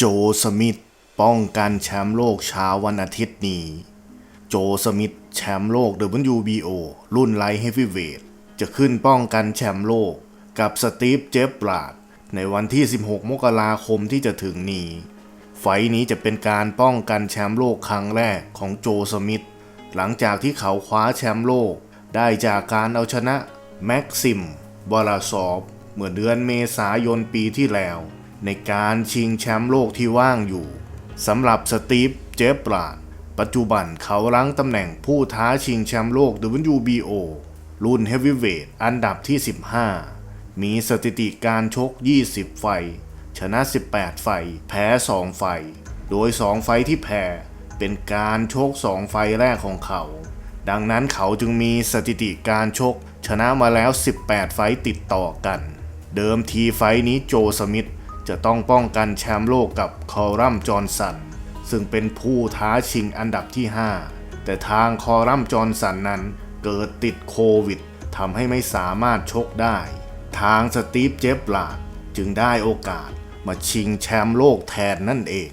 โจสมิธป้องกันแชมป์โลกเช้าวันอาทิตย์นี้ โจสมิธแชมป์โลก WBO รุ่นไลท์เฮฟวีเวทจะขึ้นป้องกันแชมป์โลกกับสตีฟเจฟบราดในวันที่ 16 มกราคมที่จะถึงนี้ ไฟท์นี้จะเป็นการป้องกันแชมป์โลกครั้งแรกของโจสมิธหลังจากที่เขาคว้าแชมป์โลก ได้จากการเอาชนะแม็กซิมบอลาซอฟเมื่อเดือนเมษายนปีที่แล้ว ในการชิงแชมป์โลกที่ว่างอยู่สำหรับสตีฟ เจฟบราดปัจจุบันเขารั้งตำแหน่งผู้ท้าชิงแชมป์โลก WBO รุ่นเฮฟวีเวทอันดับที่ 15 มีสถิติการชก 20 ไฟ ชนะ 18 ไฟ แพ้ 2 ไฟ โดย 2 ไฟที่แพ้ เป็นการชก 2 ไฟแรกของเขา ดังนั้นเขาจึงมีสถิติการชก ชนะมาแล้ว 18 ไฟติดต่อกัน เดิมทีไฟนี้โจสมิธ จะต้องป้องกันแชมป์โลกกับคอรัมจอห์นสัน ซึ่งเป็นผู้ท้าชิงอันดับที่ 5 แต่ทางคอรัมจอห์นสันนั้นเกิดติดโควิดทำให้ไม่สามารถชกได้ ทางสตีฟเจฟลาดจึงได้โอกาสมาชิงแชมป์โลกแทนนั่นเอง